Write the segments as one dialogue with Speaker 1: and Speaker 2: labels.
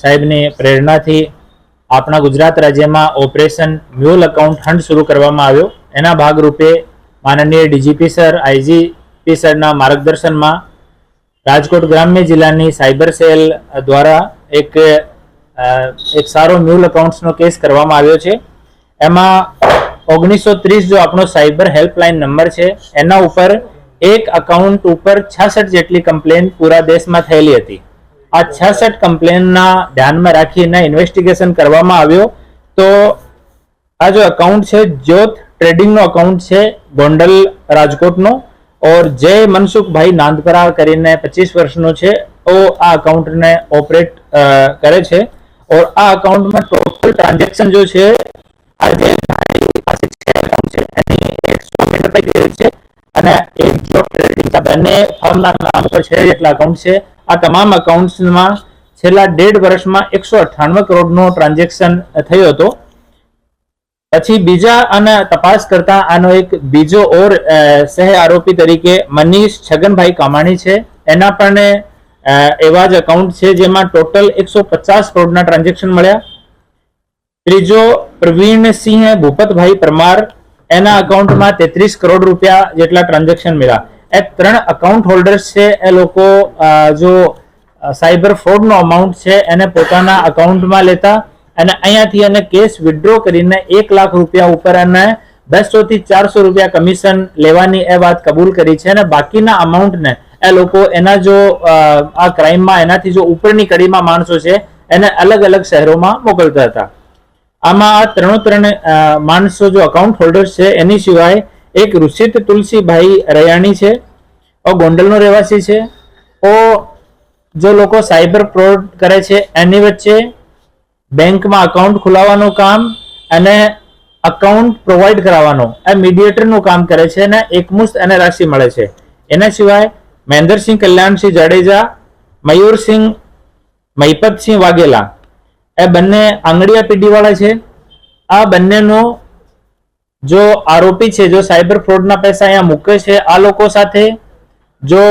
Speaker 1: સાહેબની પ્રેરણાથી આપણા ગુજરાત રાજ્યમાં ઓપરેશન મ્યુલ અકાઉન્ટ ફંડ શરૂ કરવામાં આવ્યો. એના ભાગરૂપે માનનીય ડીજીપી સર આઈજીપી સરના માર્ગદર્શનમાં રાજકોટ ગ્રામ્ય જિલ્લાની સાયબર સેલ દ્વારા એક એક સારો મ્યુલ અકાઉન્ટ્સનો કેસ કરવામાં આવ્યો છે. એમાં ઓગણીસો ત્રીસ જો આપણો સાયબર હેલ્પલાઇન નંબર છે, એના ઉપર એક અકાઉન્ટ ઉપર છાસઠ જેટલી કમ્પ્લેન પૂરા દેશમાં થયેલી હતી. આ છાસઠ કમ્પ્લેનના ધ્યાનમાં રાખીને ઇન્વેસ્ટિગેશન કરવામાં આવ્યો. તો આ જો અકાઉન્ટ છે, જ્યોત ટ્રેડિંગનો અકાઉન્ટ છે, ગોંડલ રાજકોટનો, ઓર જય મનસુખભાઈ નાંદપરા કરીને પચીસ વર્ષનો છે. ઓ આ અકાઉન્ટને ઓપરેટ કરે છે. ઓર આ અકાઉન્ટમાં ટોટલ ટ્રાન્ઝેક્શન જો છે અને એક જો ટ્રેડિંગ બંને ફર્મના નામ પર છે જેટલા અકાઉન્ટ છે. આ તમામ અકાઉન્ટ્સમાં છેલ્લા દેઢ વર્ષમાં એકસો અઠ્ઠાણું કરોડનો ટ્રાન્ઝેક્શન થયો હતો. પછી બીજા અને તપાસ કરતા આનો એક બીજો ઓર સહ આરોપી તરીકે મનીષ છગનભાઈ કામાણી છે. એના પણ એવા જ અકાઉન્ટ છે જેમાં ટોટલ એકસો પચાસ કરોડના ટ્રાન્ઝેક્શન મળ્યા. ત્રીજો પ્રવીણસિંહ ભૂપતભાઈ પરમાર, એના અકાઉન્ટમાં તેત્રીસ કરોડ રૂપિયા જેટલા ટ્રાન્ઝેક્શન મળ્યા. એ ત્રણ અકાઉન્ટ હોલ્ડર્સ છે, એ લોકો જો સાયબર ફ્રોડનો અમાઉન્ટ છે, એને પોતાના અકાઉન્ટમાં લેતા અને અહીંયાથી એને કેસ વિડ્રો કરીને એક લાખ રૂપિયા ઉપર એને બસો થી ચારસો રૂપિયા કમિશન લેવાની એ વાત કબૂલ કરી છે અને બાકીના અમાઉન્ટને એ લોકો એના જો આ ક્રાઇમમાં એનાથી જો ઉપરની કડીમાં માણસો છે, એને અલગ અલગ શહેરોમાં મોકલતા હતા. આમાં આ ત્રણો ત્રણ માણસો જો અકાઉન્ટ હોલ્ડર્સ છે, એની સિવાય એક ઋષિત તુલસીભાઈ રયાણી છે. ઓ ગોંડલનો રહેવાસી છે. ઓ જો લોકો સાયબર ફ્રોડ કરે છે, એની વચ્ચે બેંકમાં અકાઉન્ટ ખોલાવવાનું કામ અને અકાઉન્ટ પ્રોવાઈડ કરાવવાનું. આ મીડિયેટરનું કામ કરે છે અને એકમુસ્ત એને રાશિ મળે છે. એના સિવાય મહેન્દ્રસિંહ કલ્યાણસિંહ જાડેજા, મયુરસિંહ મહિપતસિંહ વાઘેલા. એ બંને આંગળીયા પીઢીવાળા છે. આ બંનેનો જો આરોપી છે, જો સાયબર ફ્રોડના પૈસા અહીંયા મૂકે છે, આ લોકો સાથે, જો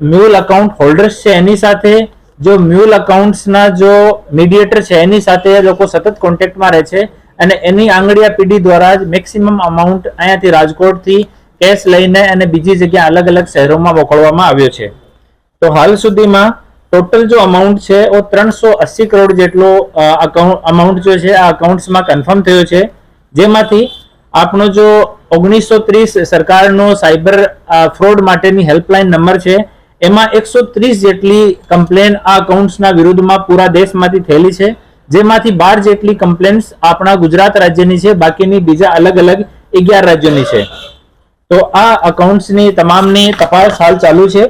Speaker 1: મ્યુલ અકાઉન્ટ હોલ્ડર્સ છે એની સાથે, જો મ્યુલ અકાઉન્ટ્સના જો મીડિયેટર છે એની સાથે લોકો સતત કોન્ટેક્ટમાં રહે છે અને એની આંગળીયા પીડી દ્વારા જ મેક્સિમમ અમાઉન્ટ અહીંયાથી રાજકોટથી કેશ લઈને અને બીજી જગ્યા અલગ અલગ શહેરોમાં મોકલવામાં આવ્યો છે. તો હાલ સુધીમાં ટોટલ જો અમાઉન્ટ છે એ ત્રણસો કરોડ જેટલો અકાઉન્ટ અમાઉન્ટ જો છે આ અકાઉન્ટ્સમાં કન્ફર્મ થયો છે. જેમાંથી આપણો જો ઓગણીસો ત્રીસ સરકારનો સાયબર ફ્રોડ માટેની હેલ્પલાઇન નંબર છે, એમાં એકસો ત્રીસ જેટલી કમ્પ્લેન આ અકાઉન્ટ્સના વિરુદ્ધમાં પૂરા દેશમાંથી થયેલી છે, જેમાંથી બાર જેટલી કમ્પ્લેન્સ આપણા ગુજરાત રાજ્યની છે, બાકીની બીજા અલગ અલગ અગિયાર રાજ્યોની છે. તો આ અકાઉન્ટ્સની તમામની તપાસ હાલ ચાલુ છે.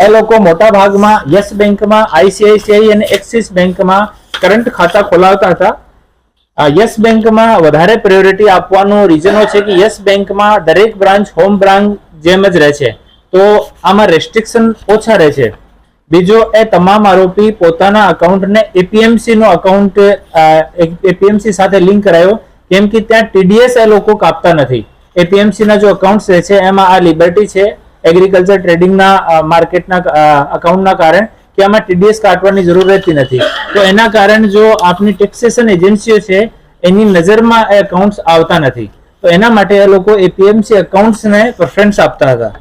Speaker 1: એ લોકો મોટા ભાગમાં યસ બેંકમાં, આઈસીઆઈસીઆઈ અને એક્સિસ બેંકમાં કરંટ ખાતા ખોલાવતા હતા. યસ બેંકમાં વધારે પ્રાયોરિટી આપવાનો રીઝનો છે કે યસ બેંકમાં દરેક બ્રાન્ચ હોમ બ્રાન્ચ જેમ જ રહે છે. તો આમાં રેસ્ટ્રિક્શન ઓછા રહે છે. બીજો એ તમામ આરોપી પોતાના અકાઉન્ટને એપીએમસી નો અકાઉન્ટ એપીએમસી સાથે લિંક કરાયો. કેમ કે ત્યાં ટીડીએસ એ લોકો કાપતા નથી. એપીએમસી ના જો અકાઉન્ટ રહે છે, એમાં આ લિબર્ટી છે એગ્રીકલ્ચર ટ્રેડિંગના માર્કેટના અકાઉન્ટના કારણે. કે આમાં ટીડીએસ કાઢવાની જરૂર રહેતી નથી. તો એના કારણે જો આપની ટેક્સેશન એજન્સીઓ છે, એની નજરમાં એ અકાઉન્ટ્સ આવતા નથી. તો એના માટે એ લોકો એપીએમસી અકાઉન્ટ્સને પ્રેફરન્સ આપતા હતા.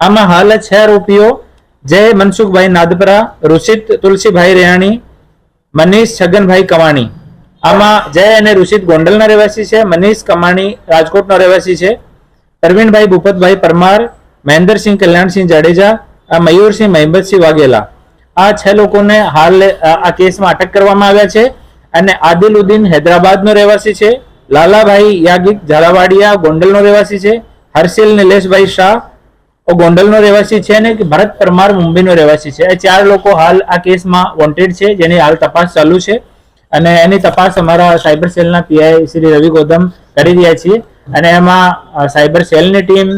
Speaker 1: આમાં હાલ છ આરોપીઓ. જય મનસુખભાઈ નાદપરા ઋષિત તુલસીભાઈ રેયાણી મનીષ છગનભાઈ કવાણી. આમાં જય અને ઋષિત ગોંડલના રહેવાસી છે, મનીષ કમાણી રાજકોટનો રહેવાસી છે પરવીનભાઈ ભૂપતભાઈ પરમાર, મહેન્દ્રસિંહ કલ્યાણસિંહ જાડેજા, આ મયુરસિંહ મહેમદસિંહ વાઘેલા. આ છ લોકોને હાલ આ કેસમાં અટક કરવામાં આવ્યા છે અને આદિલુદ્દીન હૈદરાબાદનો રહેવાસી છે, લાલાભાઈ યાગિક ઝાલાવાડિયા ગોંડલનો રહેવાસી છે, હર્ષિલ નિલેશભાઈ શાહ ગોંડલનો રહેવાસી છે અને ભરત પરમાર મુંબઈનો રહેવાસી છે. ચાર લોકો હાલ આ કેસમાં વોન્ટેડ છે, જેની હાલ તપાસ ચાલુ છે અને એની તપાસ અમારા સાયબર સેલના પીઆઈ શ્રી રવિ ગૌતમ કરી રહ્યા છીએ અને એમાં સાયબર સેલની ટીમ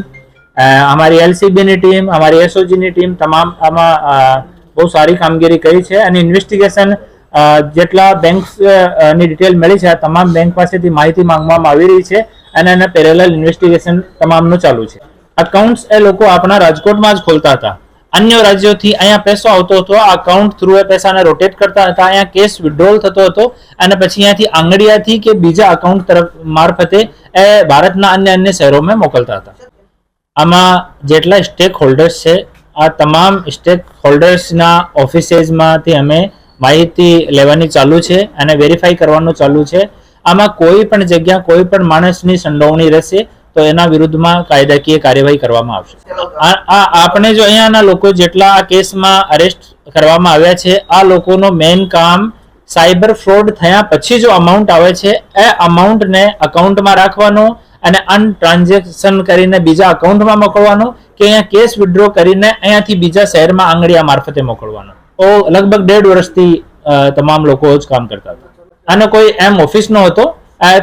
Speaker 1: અમારી એલસીબીની ટીમ, અમારી એસઓજીની ટીમ, તમામ આમાં બહુ સારી કામગીરી કરી છે અને ઇન્વેસ્ટિગેશન જેટલા બેંકની ડિટેલ મળી છે, આ તમામ બેંક પાસેથી માહિતી માંગવામાં આવી રહી છે અને એના પેરેલલ ઇન્વેસ્ટિગેશન તમામનું ચાલુ છે. અકાઉન્ટ્સ એ લોકો આપણા રાજકોટમાં જ ખોલતા હતા. અન્ય રાજ્યોથી અહીંયા પૈસો આવતો હતો, આ અકાઉન્ટ થ્રુ એ પૈસાને રોટેટ કરતા હતા, અહીંયા કેશ વિડ્રોલ થતો હતો અને પછી અહીંયાથી આંગળીયાથી કે બીજા અકાઉન્ટ તરફ મારફતે એ ભારતના અન્ય અન્ય શહેરોમાં મોકલતા હતા. આમાં જેટલા સ્ટેક હોલ્ડર્સ છે આ તમામ સ્ટેક હોલ્ડર્સના ઓફિસેસમાંથી અમે માહિતી લેવાની ચાલુ છે અને વેરીફાઈ કરવાનું ચાલુ છે. આમાં કોઈ પણ જગ્યા, કોઈ પણ માણસની સંડોવણી રહેશે તો એના વિરુદ્ધમાં કાયદાકીય કાર્યવાહી કરવામાં આવશે. આ આપણે જો અહીંયાના લોકો જેટલા આ કેસમાં અરેસ્ટ કરવામાં આવ્યા છે, આ લોકોનો મેઇન કામ સાયબર ફ્રોડ થયા પછી જો અમાઉન્ટ આવે છે, એ અમાઉન્ટને અકાઉન્ટમાં રાખવાનો અને અન ટ્રાન્ઝેક્શન કરીને બીજા અકાઉન્ટમાં મોકલવાનો. કે અહીંયા કેસ વિડ્રો કરીને અહીંયાથી બીજા શહેરમાં આંગળીયા મારફતે મોકલવાનો. તો લગભગ ડેઢ વર્ષથી તમામ લોકો જ કામ કરતા હતા. અને કોઈ એમ ઓફિસ નો હતો આ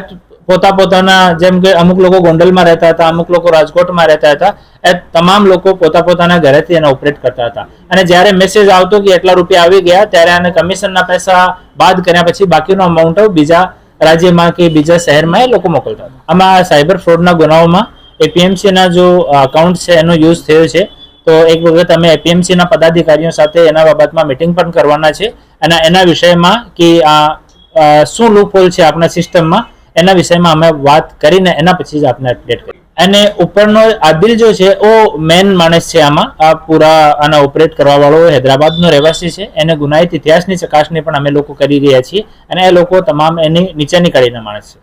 Speaker 1: પોતા પોતાના જેમ કે અમુક લોકો ગોંડલમાં રહેતા હતા, અમુક લોકો રાજકોટમાં રહેતા હતા, એ તમામ લોકો પોતા પોતાના ઘરેથી એને ઓપરેટ કરતા હતા. અને જ્યારે મેસેજ આવતો કે એટલા રૂપિયા આવી ગયા, ત્યારે આને કમિશનના પૈસા બાદ કર્યા પછી બાકીનો અમાઉન્ટ બીજા રાજ્યમાં કે બીજા શહેરમાં એ લોકો મોકલતા હતા. આમાં સાયબર ફ્રોડના ગુનાઓમાં એપીએમસી ના જો અકાઉન્ટ છે, એનો યુઝ થયો છે, તો એક વખત અમે એપીએમસી ના પદાધિકારીઓ સાથે એના બાબતમાં મિટિંગ પણ કરવાના છે. અને એના વિષયમાં કે આ શું લૂપહોલ છે આપણા સિસ્ટમમાં એના વિષયમાં અમે વાત કરીને એના પછી જ આપણે અપડેટ કરી અને ઉપરનો આદિલ જો છે, ઓ મેન માણસ છે આમાં. આ પૂરા આના ઓપરેટ કરવા વાળો હૈદરાબાદનો રહેવાસી છે. એને ગુનાહિત ઇતિહાસની ચકાસણી પણ અમે લોકો કરી રહ્યા છીએ. અને એ લોકો તમામ એની નીચેની કાઢીના માણસ છે.